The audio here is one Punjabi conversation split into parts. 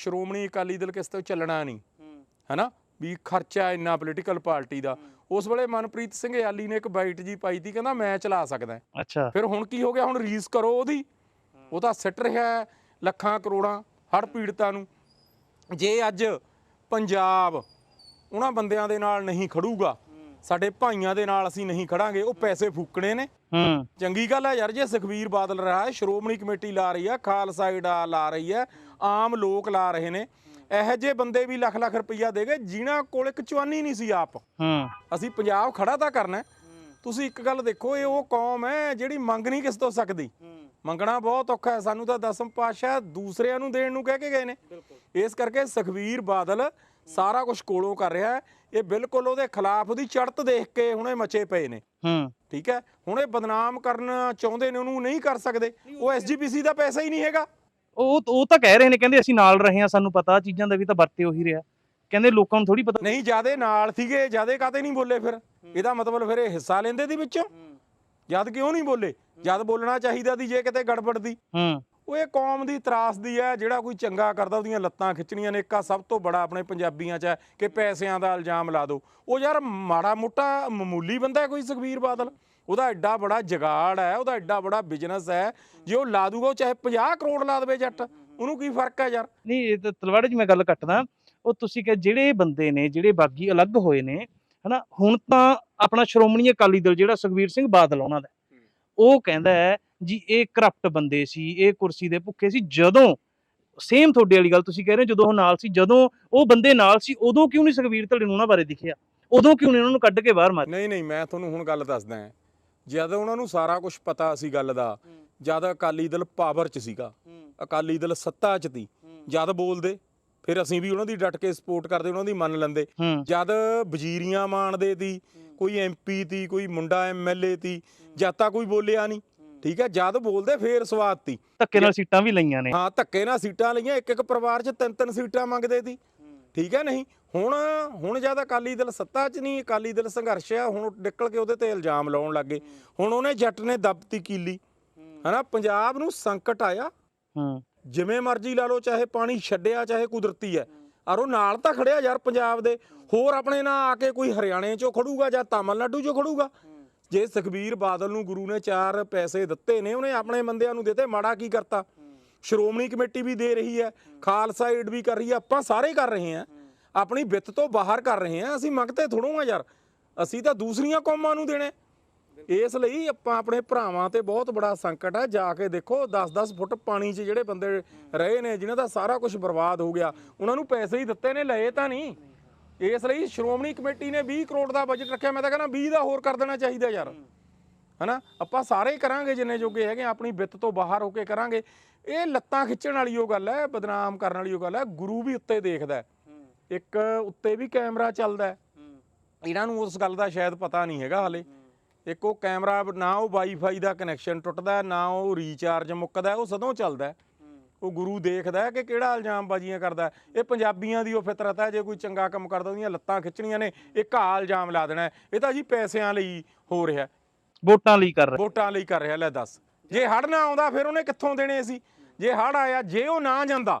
ਸ਼੍ਰੋਮਣੀ ਅਕਾਲੀ ਦਲ ਕਿਸ ਤੋਂ ਚੱਲਣਾ ਨਹੀਂ। ਹੈਨਾ? ਵੀ ਖਰਚਾ ਇੰਨਾ ਪੋਲੀਟੀਕਲ ਪਾਰਟੀ ਦਾ। ਉਸ ਵੇਲੇ ਮਨਪ੍ਰੀਤ ਸਿੰਘ ਯਾਲੀ ਨੇ ਇੱਕ ਬਾਈਟ ਜੀ ਪਾਈ ਤੀ ਕਹਿੰਦਾ ਮੈਂ ਚਲਾ ਸਕਦਾ ਅੱਛਾ। ਫਿਰ ਹੁਣ ਕੀ ਹੋ ਗਿਆ? ਹੁਣ ਰੀਸ ਕਰੋ ਉਹਦੀ। ਉਹ ਤਾਂ ਸਿੱਟ ਰਿਹਾ ਹੈ ਲੱਖਾਂ ਕਰੋੜਾਂ ਹੜ੍ਹ ਪੀੜਤਾਂ ਨੂੰ। ਜੇ ਅੱਜ ਪੰਜਾਬ ਉਹਨਾਂ ਬੰਦਿਆਂ ਦੇ ਨਾਲ ਨਹੀਂ ਖੜੂਗਾ ਸਾਡੇ ਭਾਈਆਂ ਦੇ ਨਾਲ ਅਸੀਂ ਨਹੀਂ ਖੜਾਂਗੇ ਉਹ ਪੈਸੇ ਫੂਕਣੇ ਨੇ। ਹੂੰ। ਚੰਗੀ ਗੱਲ ਹੈ ਯਾਰ ਜੇ ਸੁਖਵੀਰ ਬਾਦਲ ਰਹਾ ਹੈ ਸ਼੍ਰੋਮਣੀ ਕਮੇਟੀ ਲਾ ਰਹੀ ਹੈ ਖਾਲਸਾ ਏਡਾ ਲਾ ਰਹੀ ਹੈ ਆਮ ਲੋਕ ਲਾ ਰਹੇ ਨੇ। ਇਹੋ ਜਿਹੇ ਬੰਦੇ ਵੀ ਲੱਖ ਲੱਖ ਰੁਪਈਆ ਦੇਗੇ ਜਿਨ੍ਹਾਂ ਕੋਲ ਇੱਕ ਚਵਾਨੀ ਨਹੀਂ ਸੀ ਆਪ। ਹੂੰ। ਅਸੀਂ ਪੰਜਾਬ ਖੜਾ ਤਾਂ ਕਰਨਾ ਹੈ। ਤੁਸੀਂ ਇੱਕ ਗੱਲ ਦੇਖੋ ਇਹ ਉਹ ਕੌਮ ਹੈ ਜਿਹੜੀ ਮੰਗ ਨਹੀਂ ਕਿਸ ਤੋਂ ਸਕਦੀ। ਮੰਗਣਾ ਬਹੁਤ ਔਖਾ ਹੈ ਸਾਨੂੰ ਤਾਂ ਦਸਮ ਪਾਤਸ਼ਾਹ ਦੂਸਰਿਆਂ ਨੂੰ ਦੇਣ ਨੂੰ ਕਹਿ ਕੇ ਗਏ ਨੇ। ਇਸ ਕਰਕੇ ਸੁਖਵੀਰ ਬਾਦਲ ਸਾਰਾ ਕੁਝ ਕੋਲੋਂ ਕਰ ਰਿਹਾ ਹੈ। ਇਹ ਬਿਲਕੁਲ ਉਹਦੇ ਖਿਲਾਫ ਉਹਦੀ ਚੜਤ ਦੇਖ ਕੇ ਹੁਣੇ ਮਚੇ ਪਏ ਨੇ। ਹੂੰ। ਠੀਕ ਹੈ? ਹੁਣ ਇਹ ਬਦਨਾਮ ਕਰਨਾ ਚਾਹੁੰਦੇ ਨੇ ਉਹਨੂੰ ਨਹੀਂ ਕਰ ਸਕਦੇ। ਉਹ ਐਸਜੀਪੀਸੀ ਦਾ ਪੈਸਾ ਹੀ ਨਹੀਂ ਹੈਗਾ। ਉਹ ਉਹ ਤਾਂ ਕਹਿ ਰਹੇ ਨੇ ਕਹਿੰਦੇ ਅਸੀਂ ਨਾਲ ਰਹੇ ਹਾਂ ਸਾਨੂੰ ਪਤਾ ਚੀਜ਼ਾਂ ਦਾ ਵੀ ਤਾਂ ਵਰਤੇ ਉਹੀ ਰਿਹਾ। ਕਹਿੰਦੇ ਲੋਕਾਂ ਨੂੰ ਥੋੜੀ ਪਤਾ ਨਹੀਂ ਜਿਆਦੇ ਨਾਲ ਸੀਗੇ ਜਿਆਦੇ ਕਾਤੇ ਨਹੀਂ ਬੋਲੇ ਫਿਰ? ਇਹਦਾ ਮਤਲਬ ਫਿਰ ਇਹ ਹਿੱਸਾ ਲੈਂਦੇ ਦੀ ਵਿੱਚੋਂ? ਜਦ ਕਿਉਂ ਨਹੀਂ ਬੋਲੇ? ਜਦ ਬੋਲਣਾ ਚਾਹੀਦਾ ਦੀ ਜੇ ਕਿਤੇ ਗੜਬੜ ਦੀ। ਹੂੰ। ਉਹ ਇਹ ਕੌਮ ਦੀ ਤਰਾਸ ਦੀ ਹੈ, ਜਿਹੜਾ ਕੋਈ ਚੰਗਾ ਕਰਦਾ, ਉਹਦੀਆਂ ਲੱਤਾਂ ਖਿੱਚਣੀਆਂ ਨੇ। ਇੱਕਾ ਸਭ ਤੋਂ ਬੜਾ ਆਪਣੇ ਪੰਜਾਬੀਆਂ 'ਚ ਹੈ ਕਿ ਪੈਸਿਆਂ ਦਾ ਇਲਜ਼ਾਮ ਲਾ ਦਿਓ। ਉਹ ਯਾਰ ਮਾੜਾ ਮੋਟਾ ਮਾਮੂਲੀ ਬੰਦਾ ਹੈ ਕੋਈ ਸੁਖਬੀਰ ਬਾਦਲ? ਉਹਦਾ ਐਡਾ ਬੜਾ ਜਗਾੜ ਹੈ, ਉਹਦਾ ਐਡਾ ਬੜਾ ਬਿਜ਼ਨਸ ਹੈ। ਜੇ ਉਹ ਲਾ ਦੂਗਾ, ਉਹ ਚਾਹੇ 50 ਕਰੋੜ ਲਾ ਦੇਵੇ ਜੱਟ। ਉਹਨੂੰ ਕੀ ਫ਼ਰਕ ਹੈ ਯਾਰ? ਨਹੀਂ, ਇਹ ਤਾਂ ਤਲਵਾੜੇ 'ਚ ਮੈਂ ਗੱਲ ਕੱਟਦਾ। ਉਹ ਤੁਸੀਂ ਕਿ ਜਿਹੜੇ ਬੰਦੇ ਨੇ, ਜਿਹੜੇ ਬਾਗੀ ਅਲੱਗ ਹੋਏ ਨੇ, ਹਨਾ, ਹੁਣ ਤਾਂ ਆਪਣਾ ਸ਼੍ਰੋਮਣੀ ਅਕਾਲੀ ਦਲ ਜਿਹੜਾ ਸੁਖਬੀਰ ਸਿੰਘ ਬਾਦਲ ਉਹਨਾਂ ਦਾ। ਉਹ ਕਹਿੰਦਾ ਹੈ ਜੀ ਇਹ ਕਰਪਟ ਬੰਦੇ ਸੀ ਇਹ ਕੁਰਸੀ ਦੇ ਭੁੱਖੇ ਸੀ ਜਦੋਂ ਸੇਮ ਤੁਹਾਡੇ ਵਾਲੀ ਗੱਲ ਤੁਸੀਂ ਕਹਿ ਰਹੇ ਹੋ ਜਦੋਂ ਉਹ ਨਾਲ ਸੀ ਜਦੋਂ ਉਹ ਬੰਦੇ ਨਾਲ ਸੀ ਉਦੋਂ ਕਿਉਂ ਨਹੀਂ ਸੁਖਵੀਰ ਧੜੇ ਨੂੰ ਉਹਨਾਂ ਬਾਰੇ ਦਿਖਿਆ? ਉਦੋਂ ਕਿਉਂ ਨਹੀਂ ਉਹਨਾਂ ਨੂੰ ਕੱਢ ਕੇ ਬਾਹਰ ਮਾਰਿਆ? ਨਹੀਂ ਨਹੀਂ ਮੈਂ ਤੁਹਾਨੂੰ ਹੁਣ ਗੱਲ ਦੱਸਦਾ ਹਾਂ। ਜਦ ਉਹਨਾਂ ਨੂੰ ਸਾਰਾ ਕੁਝ ਪਤਾ ਸੀ ਗੱਲ ਦਾ ਜਦ ਅਕਾਲੀ ਦਲ ਪਾਵਰ 'ਚ ਸੀਗਾ ਅਕਾਲੀ ਦਲ ਸੱਤਾ 'ਚ ਤੀ ਜਦ ਬੋਲਦੇ ਫਿਰ ਅਸੀਂ ਵੀ ਉਹਨਾਂ ਦੀ ਡਟ ਕੇ ਸਪੋਰਟ ਕਰਦੇ ਉਹਨਾਂ ਦੀ ਮੰਨ ਲੈਂਦੇ। ਜਦ ਵਜ਼ੀਰੀਆਂ ਮਾਣਦੇ ਤੀ ਕੋਈ ਐਮਪੀ ਤੀ ਕੋਈ ਮੁੰਡਾ ਐਮਐਲਏ ਤੀ ਜਦ ਤਾਂ ਕੋਈ ਬੋਲਿਆ ਨਹੀਂ। ਠੀਕ ਹੈ ਜਦ ਬੋਲਦੇ ਫੇਰ ਸਵਾਦ ਤੀ। ਧੱਕੇ ਨਾਲ ਸੀਟਾਂ ਵੀ ਲਈਆਂ ਨੇ। ਹਾਂ ਧੱਕੇ ਨਾਲ ਸੀਟਾਂ ਲਈਆਂ ਇੱਕ ਇੱਕ ਪਰਿਵਾਰ 'ਚ ਤਿੰਨ ਤਿੰਨ ਸੀਟਾਂ ਮੰਗਦੇ ਤੀ ਠੀਕ ਹੈ ਨਹੀਂ? ਹੁਣ ਹੁਣ ਜਦ ਅਕਾਲੀ ਦਲ ਸੱਤਾ 'ਚ ਨਹੀਂ ਅਕਾਲੀ ਦਲ ਸੰਘਰਸ਼ ਆ ਹੁਣ ਨਿਕਲ ਕੇ ਉਹਦੇ ਤੇ ਇਲਜ਼ਾਮ ਲਾਉਣ ਲੱਗੇ ਹੁਣ ਉਹਨੇ ਜੱਟ ਨੇ ਦਬਤੀ ਕੀਲੀ। ਹਨਾ ਪੰਜਾਬ ਨੂੰ ਸੰਕਟ ਆਇਆ। ਹੂੰ। ਜਿਵੇਂ ਮਰਜ਼ੀ ਲਾ ਲਓ ਚਾਹੇ ਪਾਣੀ ਛੱਡਿਆ ਚਾਹੇ ਕੁਦਰਤੀ ਹੈ। ਔਰ ਉਹ ਨਾਲ ਤਾਂ ਖੜਿਆ ਯਾਰ ਪੰਜਾਬ ਦੇ। ਹੋਰ ਆਪਣੇ ਨਾਲ ਆ ਕੇ ਕੋਈ ਹਰਿਆਣੇ ਚੋਂ ਖੜੂਗਾ ਜਾਂ ਤਾਮਿਲਨਾਡੂ ਚੋਂ ਖੜੂਗਾ। ਜੇ ਸੁਖਬੀਰ ਬਾਦਲ ਨੂੰ ਗੁਰੂ ਨੇ ਚਾਰ ਪੈਸੇ ਦਿੱਤੇ ਨੇ, ਉਹਨੇ ਆਪਣੇ ਬੰਦਿਆਂ ਨੂੰ ਦਿੱਤੇ, ਮਾੜਾ ਕੀ ਕਰਤਾ? ਸ਼੍ਰੋਮਣੀ ਕਮੇਟੀ ਵੀ ਦੇ ਰਹੀ ਹੈ, ਖਾਲਸਾ ਏਡ ਵੀ ਕਰ ਰਹੀ ਹੈ, ਆਪਾਂ ਸਾਰੇ ਕਰ ਰਹੇ ਹਾਂ। ਆਪਣੀ ਵਿੱਤ ਤੋਂ ਬਾਹਰ ਕਰ ਰਹੇ ਹਾਂ, ਅਸੀਂ ਮੰਗਤੇ ਥੋੜੋ ਆ ਯਾਰ, ਅਸੀਂ ਤਾਂ ਦੂਸਰੀਆਂ ਕੌਮਾਂ ਨੂੰ ਦੇਣੇ। ਇਸ ਲਈ ਆਪਾਂ ਆਪਣੇ ਭਰਾਵਾਂ ਤੇ ਬਹੁਤ ਬੜਾ ਸੰਕਟ ਹੈ, ਜਾ ਕੇ ਦੇਖੋ 10-10 ਫੁੱਟ ਪਾਣੀ 'ਚ ਜਿਹੜੇ ਬੰਦੇ ਰਹੇ ਨੇ, ਜਿਨ੍ਹਾਂ ਦਾ ਸਾਰਾ ਕੁਝ ਬਰਬਾਦ ਹੋ ਗਿਆ, ਉਹਨਾਂ ਨੂੰ ਪੈਸੇ ਹੀ ਦਿੱਤੇ ਨੇ, ਲਏ ਤਾਂ ਨਹੀਂ। ਇਸ ਲਈ ਸ਼੍ਰੋਮਣੀ ਕਮੇਟੀ ਨੇ 20 ਕਰੋੜ ਦਾ ਬਜਟ ਰੱਖਿਆ। ਮੈਂ ਤਾਂ ਕਹਿੰਦਾ 20 ਦਾ ਹੋਰ ਕਰ ਦੇਣਾ ਚਾਹੀਦਾ ਯਾਰ। ਹਨਾ? ਆਪਾਂ ਸਾਰੇ ਕਰਾਂਗੇ ਜਿੰਨੇ ਜੋਗੇ ਹੈਗੇ, ਆਪਣੀ ਵਿੱਤ ਤੋਂ ਬਾਹਰ ਹੋ ਕੇ ਕਰਾਂਗੇ। ਇਹ ਲੱਤਾਂ ਖਿੱਚਣ ਵਾਲੀ ਉਹ ਗੱਲ ਹੈ, ਬਦਨਾਮ ਕਰਨ ਵਾਲੀ ਉਹ ਗੱਲ ਹੈ। ਗੁਰੂ ਵੀ ਉੱਤੇ ਦੇਖਦਾ ਇੱਕ ਉੱਤੇ ਵੀ ਕੈਮਰਾ ਚੱਲਦਾ ਇਹਨਾਂ ਨੂੰ ਉਸ ਗੱਲ ਦਾ ਸ਼ਾਇਦ ਪਤਾ ਨਹੀਂ ਹੈਗਾ ਹਲੇ। ਇੱਕ ਉਹ ਕੈਮਰਾ, ਨਾ ਉਹ ਵਾਈਫਾਈ ਦਾ ਕਨੈਕਸ਼ਨ ਟੁੱਟਦਾ ਨਾ ਉਹ ਰੀਚਾਰਜ ਮੁੱਕਦਾ ਉਹ ਸਦੋਂ ਚੱਲਦਾ ਉਹ ਗੁਰੂ ਦੇਖਦਾ ਹੈ ਕਿ ਕਿਹੜਾ ਇਲਜ਼ਾਮ ਬਾਜ਼ੀਆਂ ਕਰਦਾ। ਇਹ ਪੰਜਾਬੀਆਂ ਦੀ ਉਹ ਫਿਤਰਤ ਹੈ ਜੇ ਕੋਈ ਚੰਗਾ ਕੰਮ ਕਰਦਾ ਉਹਦੀਆਂ ਲੱਤਾਂ ਖਿੱਚਣੀਆਂ ਨੇ ਇੱਕ ਆ ਇਲਜ਼ਾਮ ਲਾ ਦੇਣਾ। ਇਹ ਤਾਂ ਜੀ ਪੈਸਿਆਂ ਲਈ ਹੋ ਰਿਹਾ। ਵੋਟਾਂ ਲਈ ਕਰ ਰਹੇ ਵੋਟਾਂ ਲਈ ਕਰ ਰਿਹਾ ਲੈ ਦੱਸ। ਜੇ ਹੜ ਨਾ ਆਉਂਦਾ ਫਿਰ ਉਹਨੇ ਕਿੱਥੋਂ ਦੇਣੇ ਸੀ ਜੇ ਹੜ ਆਇਆ ਜੇ ਉਹ ਨਾ ਜਾਂਦਾ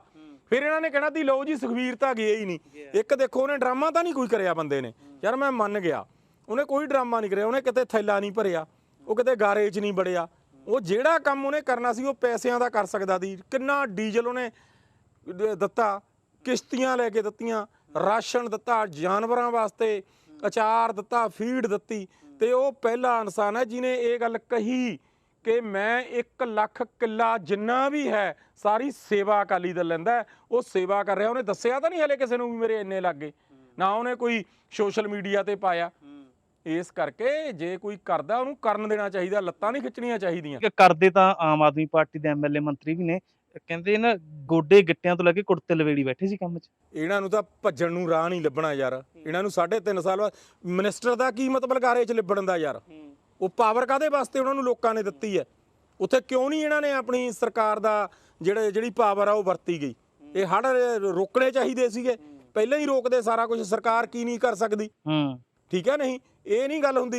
ਫਿਰ ਇਹਨਾਂ ਨੇ ਕਹਿਣਾ ਦੀ ਲਓ ਜੀ ਸੁਖਵੀਰ ਤਾਂ ਗਿਆ ਹੀ ਨਹੀਂ। ਇੱਕ ਦੇਖੋ ਉਹਨੇ ਡਰਾਮਾ ਤਾਂ ਨਹੀਂ ਕੋਈ ਕਰਿਆ ਬੰਦੇ ਨੇ। ਯਾਰ ਮੈਂ ਮੰਨ ਗਿਆ ਉਹਨੇ ਕੋਈ ਡਰਾਮਾ ਨਹੀਂ ਕਰਿਆ ਉਹਨੇ ਕਿਤੇ ਥੈਲਾ ਨਹੀਂ ਭਰਿਆ ਉਹ ਕਿਤੇ ਗਾਰੇ 'ਚ ਨਹੀਂ ਬੜਿਆ ਉਹ ਜਿਹੜਾ ਕੰਮ ਉਹਨੇ ਕਰਨਾ ਸੀ, ਉਹ ਪੈਸਿਆਂ ਦਾ ਕਰ ਸਕਦਾ ਸੀ। ਕਿੰਨਾ ਡੀਜ਼ਲ ਉਹਨੇ ਦਿੱਤਾ, ਕਿਸ਼ਤੀਆਂ ਲੈ ਕੇ ਦਿੱਤੀਆਂ, ਰਾਸ਼ਨ ਦਿੱਤਾ, ਜਾਨਵਰਾਂ ਵਾਸਤੇ ਅਚਾਰ ਦਿੱਤਾ, ਫੀਡ ਦਿੱਤੀ। ਤੇ ਉਹ ਪਹਿਲਾ ਇਨਸਾਨ ਹੈ ਜਿਨੇ ਇਹ ਗੱਲ ਕਹੀ ਕਿ ਮੈਂ 1 ਲੱਖ ਕਿੱਲਾ ਜਿੰਨਾ ਵੀ ਹੈ, ਸਾਰੀ ਸੇਵਾ ਅਕਾਲੀ ਦਲ ਲੈਂਦਾ ਉਹ ਸੇਵਾ ਕਰ ਰਿਹਾ। ਉਹਨੇ ਦੱਸਿਆ ਤਾਂ ਨਹੀਂ ਹਲੇ ਕਿਸੇ ਨੂੰ ਵੀ ਮੇਰੇ ਇੰਨੇ ਲੱਗੇ ਨਾ ਉਹਨੇ ਕੋਈ ਸੋਸ਼ਲ ਮੀਡੀਆ ਤੇ ਪਾਇਆ। ਇਸ ਕਰਕੇ ਜੇ ਕੋਈ ਕਰਦਾ ਉਹਨੂੰ ਕਰਨ ਦੇਣਾ ਚਾਹੀਦਾ ਲੱਤਾਂ ਨਹੀਂ ਖਿੱਚਣੀਆਂ ਚਾਹੀਦੀਆਂ। ਕਿ ਕਰਦੇ ਤਾਂ ਆਮ ਆਦਮੀ ਪਾਰਟੀ ਦੇ ਐਮਐਲਏ ਮੰਤਰੀ ਵੀ ਨੇ। ਕਹਿੰਦੇ ਨਾ ਗੋਡੇ ਗਿੱਟਿਆਂ ਤੋਂ ਲੈ ਕੇ ਕੁੜਤੇ ਲਵੇੜੀ ਬੈਠੇ ਸੀ ਕੰਮ 'ਚ। ਇਹਨਾਂ ਨੂੰ ਤਾਂ ਭੱਜਣ ਨੂੰ ਰਾਹ ਨਹੀਂ ਲੱਭਣਾ ਯਾਰ। ਇਹਨਾਂ ਨੂੰ 3.5 ਸਾਲ ਬਾਅਦ ਮਿਨਿਸਟਰ ਦਾ ਕੀ ਮਤਲਬ ਗਾਰੇ 'ਚ ਲਿਬੜਨ ਦਾ ਯਾਰ? ਉਹ ਪਾਵਰ ਕਾਦੇ ਵਾਸਤੇ ਉਹਨਾਂ ਨੂੰ ਲੋਕਾਂ ਨੇ ਦਿੱਤੀ ਹੈ? ਉੱਥੇ ਕਿਉਂ ਨਹੀਂ ਇਹਨਾਂ ਨੇ ਆਪਣੀ ਸਰਕਾਰ ਦਾ ਜਿਹੜੇ ਜਿਹੜੀ ਪਾਵਰ ਆ ਉਹ ਵਰਤੀ ਗਈ? ਇਹ ਹੜ ਰੋਕਣੇ ਚਾਹੀਦੇ ਸੀਗੇ। ਪਹਿਲਾਂ ਹੀ ਰੋਕਦੇ ਸਾਰਾ ਕੁਝ ਸਰਕਾਰ ਕੀ ਨਹੀਂ ਕਰ ਸਕਦੀ? ਹੂੰ। ਠੀਕ ਹੈ ਨਹੀਂ? ਇਹ ਨਹੀਂ ਗੱਲ ਹੁੰਦੀ